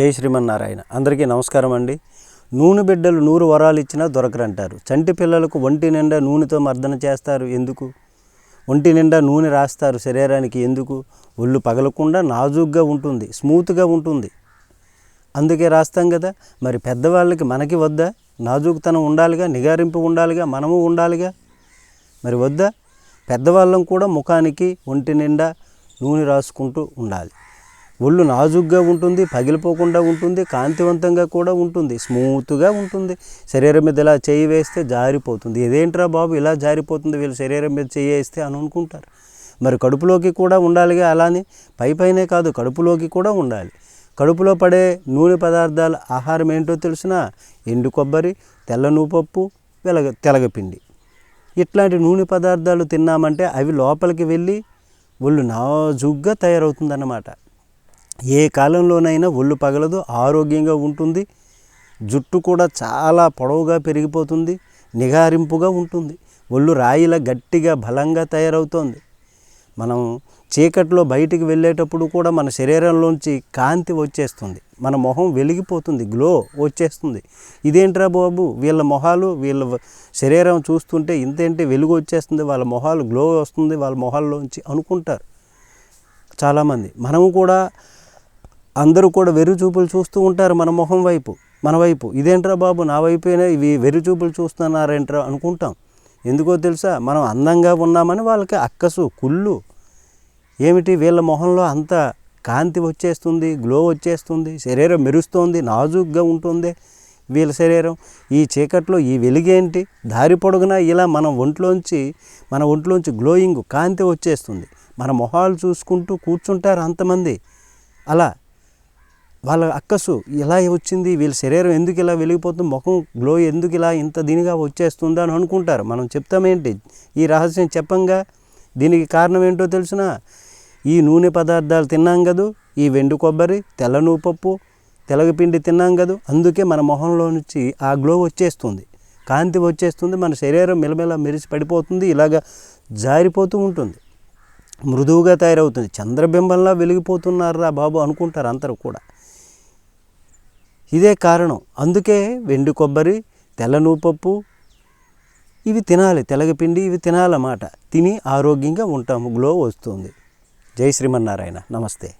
జై శ్రీమన్నారాయణ. అందరికీ నమస్కారం అండి. నూనె బిడ్డలు నూరు వరాలు ఇచ్చినా దొరకరంటారు. చంటి పిల్లలకు ఒంటి నిండా నూనెతో మర్దన చేస్తారు ఎందుకు? ఒంటి నిండా నూనె రాస్తారు శరీరానికి ఎందుకు? ఒళ్ళు పగలకుండా నాజూగ్గా ఉంటుంది స్మూత్గా ఉంటుంది. అందుకే రాస్తాం కదా మరి పెద్దవాళ్ళకి మనకి వద్దా? నాజూకుతనం ఉండాలిగా నిగారింపు ఉండాలిగా మనము ఉండాలిగా? మరి వద్దా? పెద్దవాళ్ళం కూడా ముఖానికి ఒంటి నిండా నూనె రాసుకుంటూ ఉండాలి. ఒళ్ళు నాజుగ్గా ఉంటుంది పగిలిపోకుండా ఉంటుంది కాంతివంతంగా కూడా ఉంటుంది స్మూత్గా ఉంటుంది. శరీరం మీద ఇలా చేయి వేస్తే జారిపోతుంది. ఇదేంట్రా బాబు ఇలా జారిపోతుంది? వీళ్ళు శరీరం మీద చేయి వేస్తే అని అనుకుంటారు. మరి కడుపులోకి కూడా ఉండాలిగా అలానే? పై పైనే కాదు కడుపులోకి కూడా ఉండాలి. కడుపులో పడే నూనె పదార్థాల ఆహారం ఏంటో తెలిసిన? ఎండు కొబ్బరి తెల్ల నూపప్పు వెలగ తెలగపిండి. ఇట్లాంటి నూనె పదార్థాలు తిన్నామంటే అవి లోపలికి వెళ్ళి ఒళ్ళు నాజుగ్గా తయారవుతుందన్నమాట. ఏ కాలంలోనైనా ఒళ్ళు పగలదు ఆరోగ్యంగా ఉంటుంది. జుట్టు కూడా చాలా పొడవుగా పెరిగిపోతుంది నిగారింపుగా ఉంటుంది. ఒళ్ళు రాయిలా గట్టిగా బలంగా తయారవుతోంది. మనం చీకట్లో బయటికి వెళ్ళేటప్పుడు కూడా మన శరీరంలోంచి కాంతి వచ్చేస్తుంది. మన మొహం వెలిగిపోతుంది గ్లో వచ్చేస్తుంది. ఇదేంట్రా బాబు? వీళ్ళ మొహాలు వీళ్ళ శరీరం చూస్తుంటే ఇంతేంటి వెలుగు వచ్చేస్తుంది? వాళ్ళ మొహాలు గ్లో వస్తుంది వాళ్ళ మొహాల్లోంచి అనుకుంటారు. చాలామంది. మనము కూడా అందరూ కూడా వెర్రి చూపులు చూస్తూ ఉంటారు మన మొహం వైపు మన వైపు. ఇదేంట్రా బాబు నా వైపేనే ఇవి వెర్రి చూపులు చూస్తున్నారేంట్రా అనుకుంటాం. ఎందుకో తెలుసా? మనం అందంగా ఉన్నామని వాళ్ళకి అక్కసు కుళ్ళు. ఏమిటి? వీళ్ళ మొహంలో అంత కాంతి వచ్చేస్తుంది గ్లో వచ్చేస్తుంది శరీరం మెరుస్తోంది నాజుగ్గా ఉంటుంది వీళ్ళ శరీరం. ఈ చీకట్లో ఈ వెలుగేంటి? దారి పొడుగునా ఇలా మన ఒంట్లోంచి మన ఒంట్లోంచి గ్లోయింగ్ కాంతి వచ్చేస్తుంది. మన మొహాలు చూసుకుంటూ కూర్చుంటారు అంతమంది. అలా వాళ్ళ అక్కసు ఇలా వచ్చింది వీళ్ళ శరీరం ఎందుకు ఇలా వెలిగిపోతుంది ముఖం గ్లో ఎందుకు ఇలా ఇంత దీనిగా వచ్చేస్తుందా అని అనుకుంటారు. మనం చెప్తామేంటి ఈ రహస్యం చెప్పంగా. దీనికి కారణం ఏంటో తెలిసిన ఈ నూనె పదార్థాలు తిన్నాం కదూ? ఈ వెండు కొబ్బరి తెల్ల నూపప్పు తెలగపిండి తిన్నాం కదూ? అందుకే మన మొహంలో నుంచి ఆ గ్లో వచ్చేస్తుంది. కాంతి వచ్చేస్తుంది మన శరీరం మెలమెల మెరిసి పడిపోతుంది ఇలాగ జారిపోతూ ఉంటుంది. మృదువుగా తయారవుతుంది. చంద్రబింబంలా వెలిగిపోతున్నారా బాబు అనుకుంటారు అందరూ కూడా. ఇదే కారణం. అందుకే వెండి కొబ్బరి తెల్ల నూపప్పు ఇవి తినాలి. తెలగపిండి ఇవి తినాలన్నమాట. తిని ఆరోగ్యంగా ఉంటాము. గ్లో వస్తుంది. జై శ్రీమన్నారాయణ. నమస్తే.